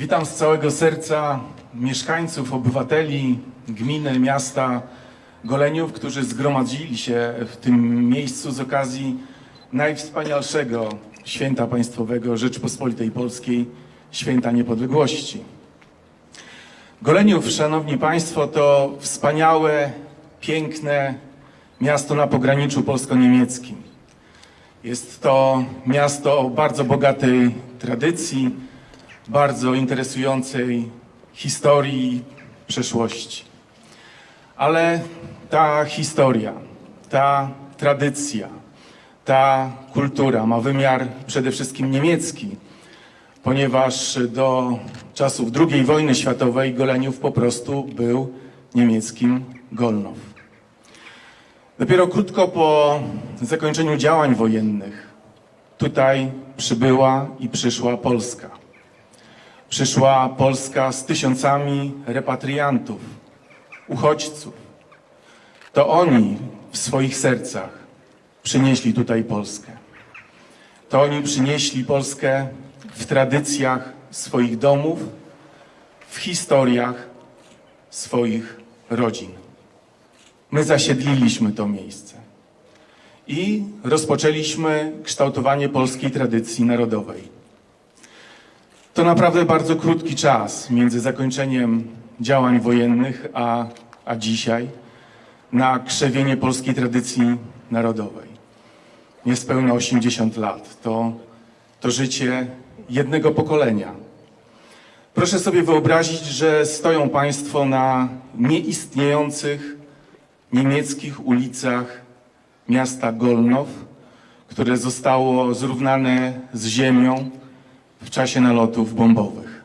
Witam z całego serca mieszkańców, obywateli gminy, miasta Goleniów, którzy zgromadzili się w tym miejscu z okazji najwspanialszego święta państwowego Rzeczypospolitej Polskiej, Święta Niepodległości. Goleniów, szanowni państwo, to wspaniałe, piękne miasto na pograniczu polsko-niemieckim. Jest to miasto o bardzo bogatej tradycji, bardzo interesującej historii przeszłości. Ale ta historia, ta tradycja, ta kultura ma wymiar przede wszystkim niemiecki, ponieważ do czasów II wojny światowej Goleniów po prostu był niemieckim Golnow. Dopiero krótko po zakończeniu działań wojennych tutaj przybyła i przyszła Polska. Przyszła Polska z tysiącami repatriantów, uchodźców. To oni w swoich sercach przynieśli tutaj Polskę. To oni przynieśli Polskę w tradycjach swoich domów, w historiach swoich rodzin. My zasiedliliśmy to miejsce i rozpoczęliśmy kształtowanie polskiej tradycji narodowej. To naprawdę bardzo krótki czas między zakończeniem działań wojennych a, a dzisiaj na krzewienie polskiej tradycji narodowej. Niespełna 80 lat. To, to życie jednego pokolenia. Proszę sobie wyobrazić, że stoją Państwo na nieistniejących niemieckich ulicach miasta Golnow, które zostało zrównane z ziemią w czasie nalotów bombowych.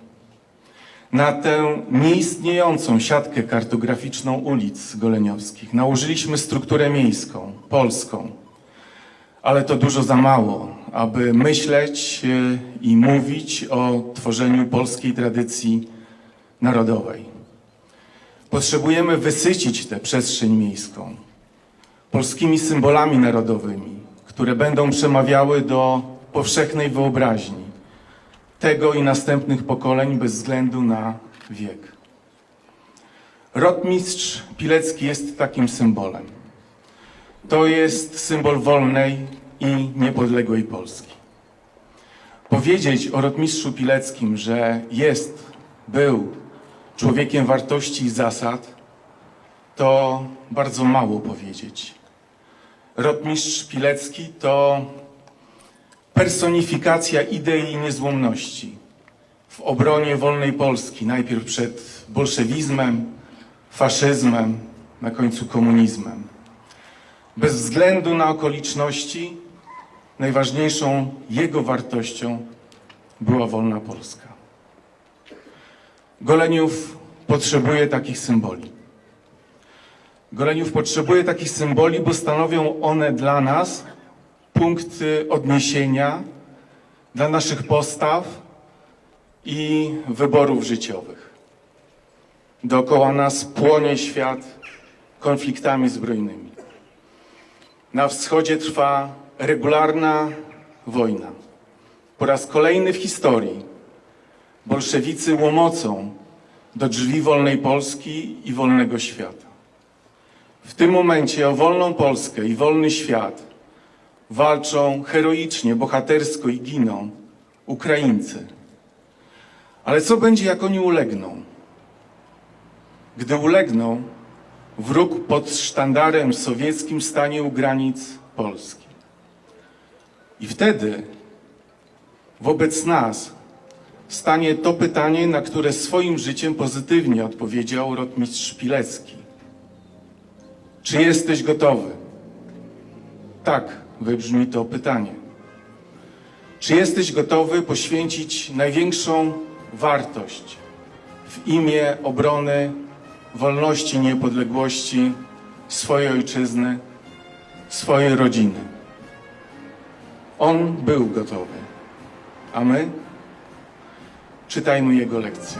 Na tę nieistniejącą siatkę kartograficzną ulic goleniowskich nałożyliśmy strukturę miejską, polską, ale to dużo za mało, aby myśleć e, i mówić o tworzeniu polskiej tradycji narodowej. Potrzebujemy wysycić tę przestrzeń miejską polskimi symbolami narodowymi, które będą przemawiały do powszechnej wyobraźni tego i następnych pokoleń bez względu na wiek. Rotmistrz Pilecki jest takim symbolem. To jest symbol wolnej i niepodległej Polski. Powiedzieć o rotmistrzu Pileckim, że jest, był człowiekiem wartości i zasad, to bardzo mało powiedzieć. Rotmistrz Pilecki to personifikacja idei niezłomności w obronie wolnej Polski, najpierw przed bolszewizmem, faszyzmem, na końcu komunizmem. Bez względu na okoliczności, najważniejszą jego wartością była wolna Polska. Goleniów potrzebuje takich symboli. Goleniów potrzebuje takich symboli, bo stanowią one dla nas punkty odniesienia dla naszych postaw i wyborów życiowych. Dookoła nas płonie świat konfliktami zbrojnymi. Na wschodzie trwa regularna wojna. Po raz kolejny w historii bolszewicy łomocą do drzwi wolnej Polski i wolnego świata. W tym momencie o wolną Polskę i wolny świat walczą heroicznie, bohatersko i giną Ukraińcy. Ale co będzie, jak oni ulegną? Gdy ulegną, wróg pod sztandarem sowieckim stanie u granic Polski. I wtedy wobec nas stanie to pytanie, na które swoim życiem pozytywnie odpowiedział rotmistrz Pilecki. Czy jesteś gotowy? Tak, wybrzmi to pytanie. Czy jesteś gotowy poświęcić największą wartość w imię obrony wolności, niepodległości swojej ojczyzny, swojej rodziny? On był gotowy, a my czytajmy jego lekcje.